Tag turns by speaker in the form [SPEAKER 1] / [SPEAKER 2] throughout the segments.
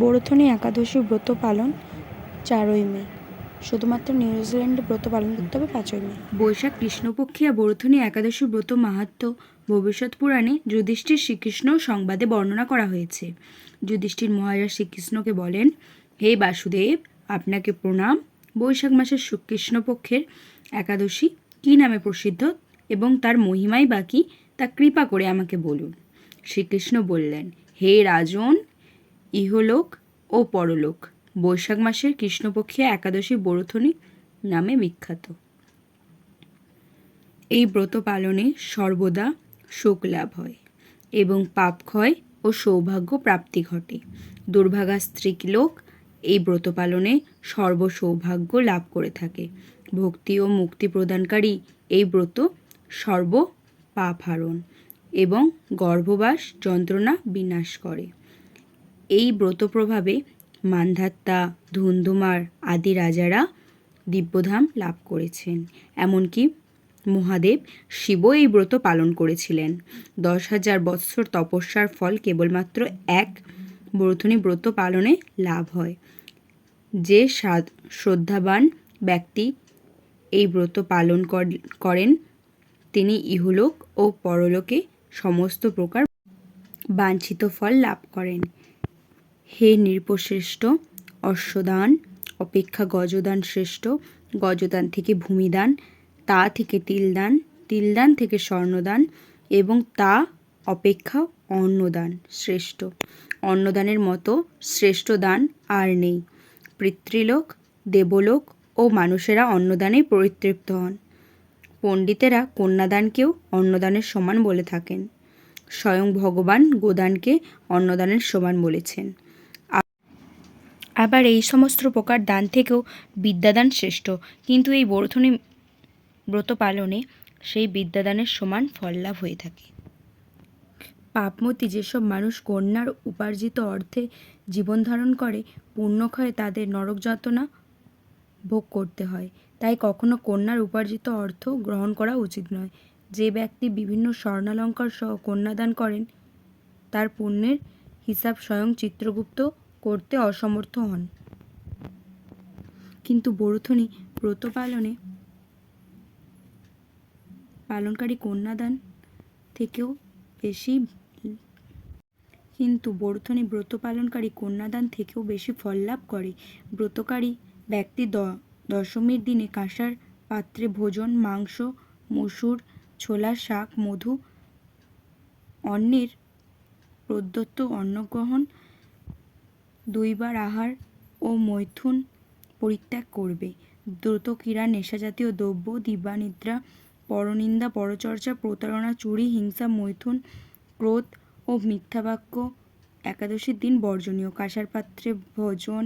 [SPEAKER 1] বোরথনী একাদশী ব্রত পালন চারই মে শুধুমাত্র নিউজিল্যান্ডে ব্রত পালন করতে হবে পাঁচই মে
[SPEAKER 2] বৈশাখ কৃষ্ণপক্ষিয়া বোরথনী একাদশী ব্রত মাহাত্ম ভবিষ্যৎ পুরাণে যুধিষ্ঠির শ্রীকৃষ্ণ সংবাদে বর্ণনা করা হয়েছে যুধিষ্ঠির মহারাজ শ্রীকৃষ্ণকে বলেন হে বাসুদেব আপনাকে প্রণাম বৈশাখ মাসের কৃষ্ণপক্ষের একাদশী কী নামে প্রসিদ্ধ এবং তার মহিমাই বাকি তা কৃপা করে আমাকে বলুন শ্রীকৃষ্ণ বললেন হে রাজন ইহলোক ও পরলোক বৈশাখ মাসের কৃষ্ণপক্ষে একাদশী বরথনী নামে বিখ্যাত এই ব্রত পালনে সর্বদা শোক লাভ হয় এবং পাপ ক্ষয় ও সৌভাগ্য প্রাপ্তি ঘটে দুর্ভাগা স্ত্রীক লোক এই ব্রত পালনে সর্বসৌভাগ্য লাভ করে থাকে ভক্তি ও মুক্তি প্রদানকারী এই ব্রত সর্ব পাপ হারণ এবং গর্ভবাস যন্ত্রণা বিনাশ করে এই ব্রত প্রভাবে মান্ধাত্তা ধুন্ধুমার আদি রাজারা দিব্যধাম লাভ করেছেন এমনকি মহাদেব শিব এই ব্রত পালন করেছিলেন দশ হাজার বৎসর তপস্যার ফল কেবলমাত্র এক ব্রতনী ব্রত পালনে লাভ হয় যে শ্রদ্ধাবান ব্যক্তি এই ব্রত পালন করেন তিনি ইহলোক ও পরলোকে সমস্ত প্রকার বাঞ্ছিত ফল লাভ করেন হে নৃপশ্রেষ্ঠ অশ্বদান অপেক্ষা গজদান শ্রেষ্ঠ গজদান থেকে ভূমিদান তা থেকে তিলদান তিলদান থেকে স্বর্ণদান এবং তা অপেক্ষা অন্নদান শ্রেষ্ঠ অন্নদানের মতো শ্রেষ্ঠ দান আর নেই পিতৃলোক দেবলোক ও মানুষেরা অন্নদানেই পরিতৃপ্ত হন পণ্ডিতেরা কন্যাদানকেও অন্নদানের সমান বলে থাকেন স্বয়ং ভগবান গোদানকে অন্নদানের সমান বলেছেন আবার এই সমস্ত প্রকার দান থেকেও বিদ্যাদান শ্রেষ্ঠ কিন্তু এই বর্ধনী ব্রত পালনে সেই বিদ্যাদানের সমান ফল লাভ হয়ে থাকে
[SPEAKER 1] পাপমতি যেসব মানুষ কন্যার উপার্জিত অর্থে জীবন ধারণ করে পূর্ণক্ষয়ে তাদের নরক যাতনা ভোগ করতে হয় তাই কখনো কন্যার উপার্জিত অর্থ গ্রহণ করা উচিত নয় যে ব্যক্তি বিভিন্ন স্বর্ণালঙ্কার সহ কন্যাদান করেন তার পুণ্যের হিসাব স্বয়ং চিত্রগুপ্ত করতে অসমর্থ হন কিন্তু বরুথনি ব্রত পালনে পালনকারী কন্যাদান থেকেও বেশি কিন্তু বরুথনি ব্রত পালনকারী কন্যাদান থেকেও বেশি ফল লাভ করে ব্রতকারী ব্যক্তি দ দশমীর দিনে কাঁসার পাত্রে ভোজন মাংস মসুর ছোলা শাক মধু অন্যের প্রদত্ত অন্নগ্রহণ দুইবার আহার ও মৈথুন পরিত্যাগ করবে দ্রুত ক্রীড়া নেশাজাতীয় দ্রব্য দিবানিদ্রা পরনিন্দা পরচর্চা প্রতারণা চুরি হিংসা মৈথুন ক্রোধ ও মিথ্যাবাক্য একাদশীর দিন বর্জনীয় কাঁসার পাত্রে ভোজন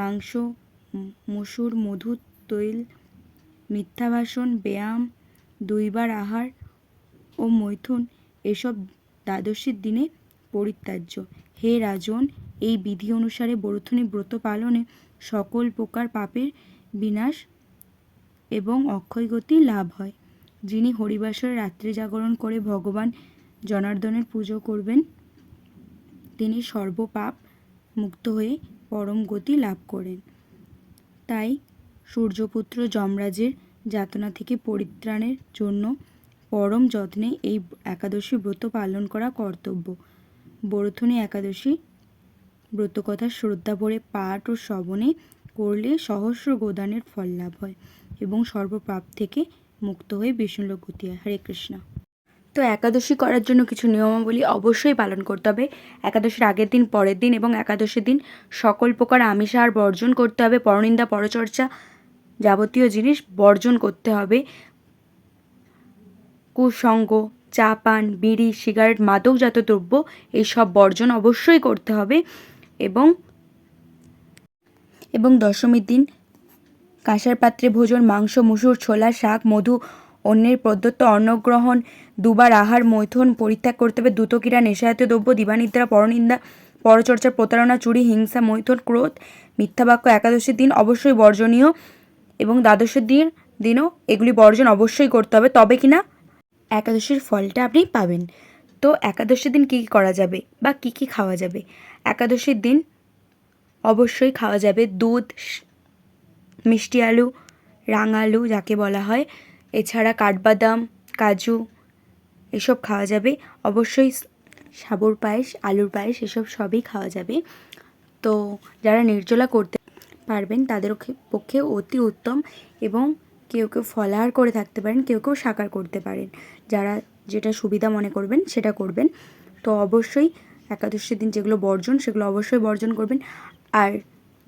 [SPEAKER 1] মাংস মসুর মধু তৈল মিথ্যা ভাষণ ব্যায়াম দুইবার আহার ও মৈথুন এসব দ্বাদশীর দিনে পরিত্যাজ্য হে রাজন এই বিধি অনুসারে বরথুনি ব্রত পালনে সকল প্রকার পাপের বিনাশ এবং অক্ষয় গতি লাভ হয় যিনি হরিবাসর রাত্রি জাগরণ করে ভগবান জনার্দনের পুজো করবেন তিনি সর্বপাপ মুক্ত হয়ে পরম গতি লাভ করেন তাই সূর্যপুত্র যমরাজের যাতনা থেকে পরিত্রাণের জন্য পরম যত্নে এই একাদশী ব্রত পালন করা কর্তব্য বরথুনি একাদশী ব্রতকথা শ্রদ্ধা ভরে পাঠ ও শ্রবণে করলে সহস্র গোদানের ফল লাভ হয় এবং সর্বপ্রাপ থেকে মুক্ত হয়ে বিষ্ণুলোক গতি হয় হরে কৃষ্ণ
[SPEAKER 2] তো একাদশী করার জন্য কিছু নিয়মাবলী অবশ্যই পালন করতে হবে একাদশীর আগের দিন পরের দিন এবং একাদশীর দিন সকল প্রকার আর বর্জন করতে হবে পরনিন্দা পরচর্চা যাবতীয় জিনিস বর্জন করতে হবে কুসঙ্গ চা পান বিড়ি সিগারেট মাদকজাত দ্রব্য এইসব বর্জন অবশ্যই করতে হবে এবং এবং দশমীর দিন কাঁসার পাত্রে ভোজন মাংস মুসুর ছোলা শাক মধু অন্যের প্রদত্ত অন্নগ্রহণ দুবার আহার মৈথন পরিত্যাগ করতে হবে দ্রুতকিরা নেশাজাতীয় দ্রব্য দিবানিদ্রা পরনিন্দা পরচর্চা প্রতারণা চুরি হিংসা মৈথন ক্রোধ মিথ্যাবাক্য একাদশীর দিন অবশ্যই বর্জনীয় এবং দ্বাদশের দিন দিনও এগুলি বর্জন অবশ্যই করতে হবে তবে কিনা একাদশীর ফলটা আপনি পাবেন তো একাদশীর দিন কী কী করা যাবে বা কী কী খাওয়া যাবে একাদশীর দিন অবশ্যই খাওয়া যাবে দুধ মিষ্টি আলু রাঙালু যাকে বলা হয় এছাড়া কাঠবাদাম কাজু এসব খাওয়া যাবে অবশ্যই সাবুর পায়েস আলুর পায়েস এসব সবই খাওয়া যাবে তো যারা নির্জলা করতে পারবেন তাদের পক্ষে অতি উত্তম এবং কেউ কেউ ফলাহার করে থাকতে পারেন কেউ কেউ সাকার করতে পারেন যারা যেটা সুবিধা মনে করবেন সেটা করবেন তো অবশ্যই একাদশীর দিন যেগুলো বর্জন সেগুলো অবশ্যই বর্জন করবেন আর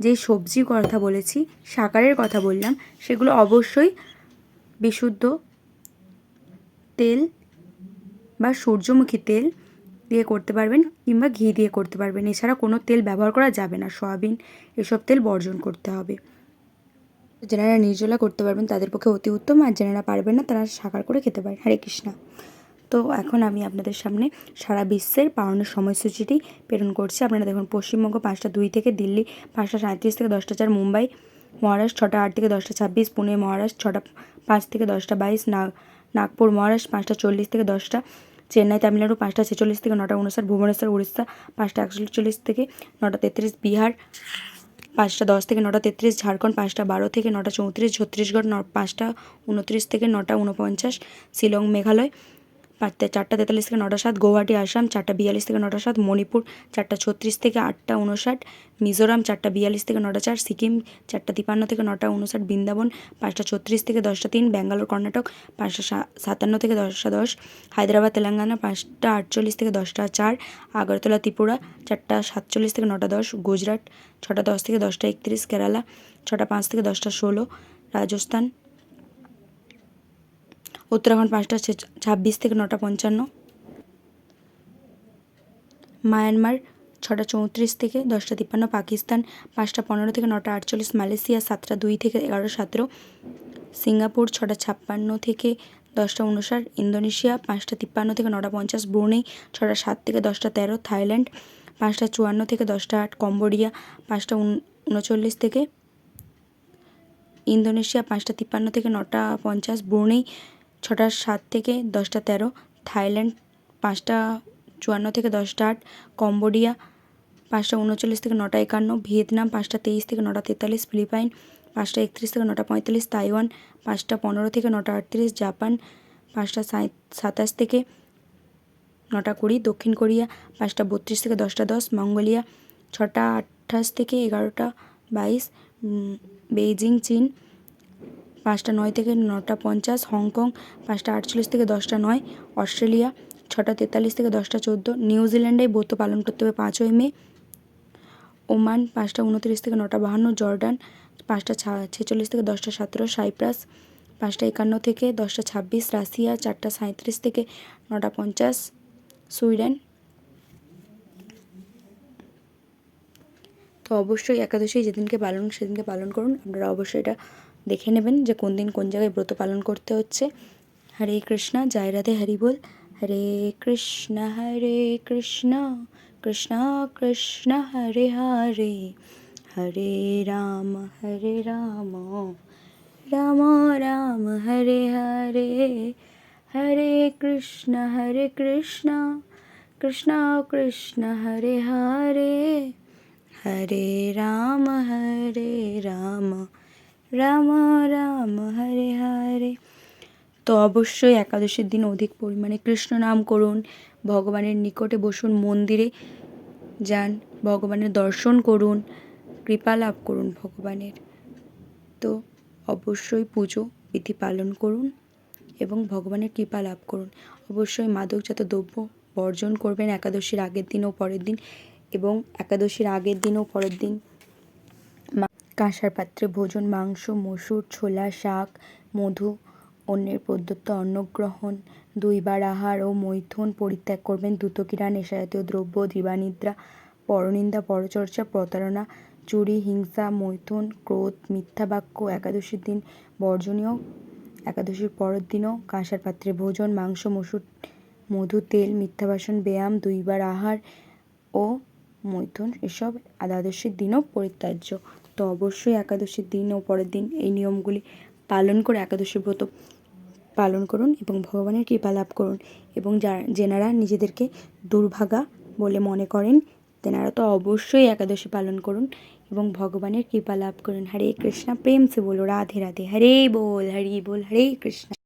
[SPEAKER 2] যে সবজির কথা বলেছি সাকারের কথা বললাম সেগুলো অবশ্যই বিশুদ্ধ তেল বা সূর্যমুখী তেল দিয়ে করতে পারবেন কিংবা ঘি দিয়ে করতে পারবেন এছাড়া কোনো তেল ব্যবহার করা যাবে না সয়াবিন এসব তেল বর্জন করতে হবে যেনারা নির্জলা করতে পারবেন তাদের পক্ষে অতি উত্তম আর যেনারা পারবেন না তারা সাকার করে খেতে পারেন হরে কৃষ্ণা তো এখন আমি আপনাদের সামনে সারা বিশ্বের পালনের সময়সূচিটি প্রেরণ করছি আপনারা দেখুন পশ্চিমবঙ্গ পাঁচটা দুই থেকে দিল্লি পাঁচটা সাঁত্রিশ থেকে দশটা চার মুম্বাই মহারাষ্ট্র ছটা আট থেকে দশটা ছাব্বিশ পুনে মহারাষ্ট্র ছটা পাঁচ থেকে দশটা বাইশ নাগপুর মহারাষ্ট্র পাঁচটা চল্লিশ থেকে দশটা চেন্নাই তামিলনাড়ু পাঁচটা ছেচল্লিশ থেকে নটা উনষাট ভুবনেশ্বর উড়িষ্যা পাঁচটা একচল্লিশ থেকে নটা তেত্রিশ বিহার পাঁচটা দশ থেকে নটা তেত্রিশ ঝাড়খণ্ড পাঁচটা বারো থেকে নটা চৌত্রিশ ছত্তিশগড় ন পাঁচটা উনত্রিশ থেকে নটা উনপঞ্চাশ শিলং মেঘালয় পাঁচটা চারটা তেতাল্লিশ থেকে নটা সাত গৌহাটি আসাম চারটা বিয়াল্লিশ থেকে নটা সাত মণিপুর চারটা ছত্রিশ থেকে আটটা উনষাট মিজোরাম চারটা বিয়াল্লিশ থেকে নটা চার সিকিম চারটা তিপান্ন থেকে নটা উনষাট বৃন্দাবন পাঁচটা ছত্রিশ থেকে দশটা তিন ব্যাঙ্গালোর কর্ণাটক পাঁচটা সাতান্ন থেকে দশটা দশ হায়দ্রাবাদ তেলেঙ্গানা পাঁচটা আটচল্লিশ থেকে দশটা চার আগরতলা ত্রিপুরা চারটা সাতচল্লিশ থেকে নটা দশ গুজরাট ছটা দশ থেকে দশটা একত্রিশ কেরালা ছটা পাঁচ থেকে দশটা ষোলো রাজস্থান উত্তরাখণ্ড পাঁচটা ছাব্বিশ থেকে নটা পঞ্চান্ন মায়ানমার ছটা চৌত্রিশ থেকে দশটা তিপ্পান্ন পাকিস্তান পাঁচটা পনেরো থেকে নটা আটচল্লিশ মালয়েশিয়া সাতটা দুই থেকে এগারো সতেরো সিঙ্গাপুর ছটা ছাপ্পান্ন থেকে দশটা উনষাট ইন্দোনেশিয়া পাঁচটা তিপ্পান্ন থেকে নটা পঞ্চাশ ব্রুনেই ছটা সাত থেকে দশটা তেরো থাইল্যান্ড পাঁচটা চুয়ান্ন থেকে দশটা আট কম্বোডিয়া পাঁচটা উনচল্লিশ থেকে ইন্দোনেশিয়া পাঁচটা তিপ্পান্ন থেকে নটা পঞ্চাশ ব্রুনেই ছটা সাত থেকে দশটা তেরো থাইল্যান্ড পাঁচটা চুয়ান্ন থেকে দশটা আট কম্বোডিয়া পাঁচটা উনচল্লিশ থেকে নটা একান্ন ভিয়েতনাম পাঁচটা তেইশ থেকে নটা তেতাল্লিশ ফিলিপাইন পাঁচটা একত্রিশ থেকে নটা পঁয়তাল্লিশ তাইওয়ান পাঁচটা পনেরো থেকে নটা আটত্রিশ জাপান পাঁচটা সাতাশ থেকে নটা কুড়ি দক্ষিণ কোরিয়া পাঁচটা বত্রিশ থেকে দশটা দশ মঙ্গোলিয়া ছটা আঠাশ থেকে এগারোটা বাইশ বেইজিং চীন পাঁচটা নয় থেকে নটা পঞ্চাশ হংকং পাঁচটা আটচল্লিশ থেকে দশটা নয় অস্ট্রেলিয়া ছটা তেতাল্লিশ থেকে দশটা চোদ্দো নিউজিল্যান্ডে ব্রত পালন করতে হবে পাঁচই মে ওমান পাঁচটা উনত্রিশ থেকে নটা বাহান্ন জর্ডান পাঁচটা ছেচল্লিশ থেকে দশটা সতেরো সাইপ্রাস পাঁচটা একান্ন থেকে দশটা ছাব্বিশ রাশিয়া চারটা সাঁত্রিশ থেকে নটা পঞ্চাশ সুইডেন তো অবশ্যই একাদশী যেদিনকে পালন সেদিনকে পালন করুন আপনারা অবশ্যই এটা দেখে নেবেন যে কোন দিন কোন জায়গায় ব্রত পালন করতে হচ্ছে হরে কৃষ্ণা জয় রাধে হরি বল হরে কৃষ্ণ হরে কৃষ্ণ কৃষ্ণ কৃষ্ণ হরে হরে হরে রাম হরে রাম রাম রাম হরে হরে হরে কৃষ্ণ হরে কৃষ্ণ কৃষ্ণ কৃষ্ণ হরে হরে হরে রাম হরে রাম রাম রাম হরে হরে তো অবশ্যই একাদশীর দিন অধিক পরিমাণে কৃষ্ণ নাম করুন ভগবানের নিকটে বসুন মন্দিরে যান ভগবানের দর্শন করুন কৃপা লাভ করুন ভগবানের তো অবশ্যই পুজো বিধি পালন করুন এবং ভগবানের কৃপা লাভ করুন অবশ্যই মাদকজাত দ্রব্য বর্জন করবেন একাদশীর আগের দিন ও পরের দিন এবং একাদশীর আগের দিন ও পরের দিন কাঁসার পাত্রে ভোজন মাংস মসুর ছোলা শাক মধু অন্যের প্রদত্ত অন্নগ্রহণ দুইবার আহার ও মৈথুন পরিত্যাগ করবেন কিরা নেশাজাতীয় দ্রব্য দিবানিদ্রা পরনিন্দা পরচর্চা প্রতারণা চুরি হিংসা মৈথুন ক্রোধ মিথ্যা বাক্য একাদশীর দিন বর্জনীয় একাদশীর পরের দিনও কাঁসার পাত্রে ভোজন মাংস মসুর মধু তেল মিথ্যা বাসন ব্যায়াম দুইবার আহার ও মৈথুন এসব একাদশীর দিনও পরিত্যাজ্য তো অবশ্যই একাদশীর দিন ও পরের দিন এই নিয়মগুলি পালন করে একাদশী ব্রত পালন করুন এবং ভগবানের কৃপা লাভ করুন এবং যারা যেনারা নিজেদেরকে দুর্ভাগা বলে মনে করেন তেনারা তো অবশ্যই একাদশী পালন করুন এবং ভগবানের কৃপা লাভ করুন হরে কৃষ্ণা প্রেম সে বলো রাধে রাধে হরে বল হরি বল হরে কৃষ্ণা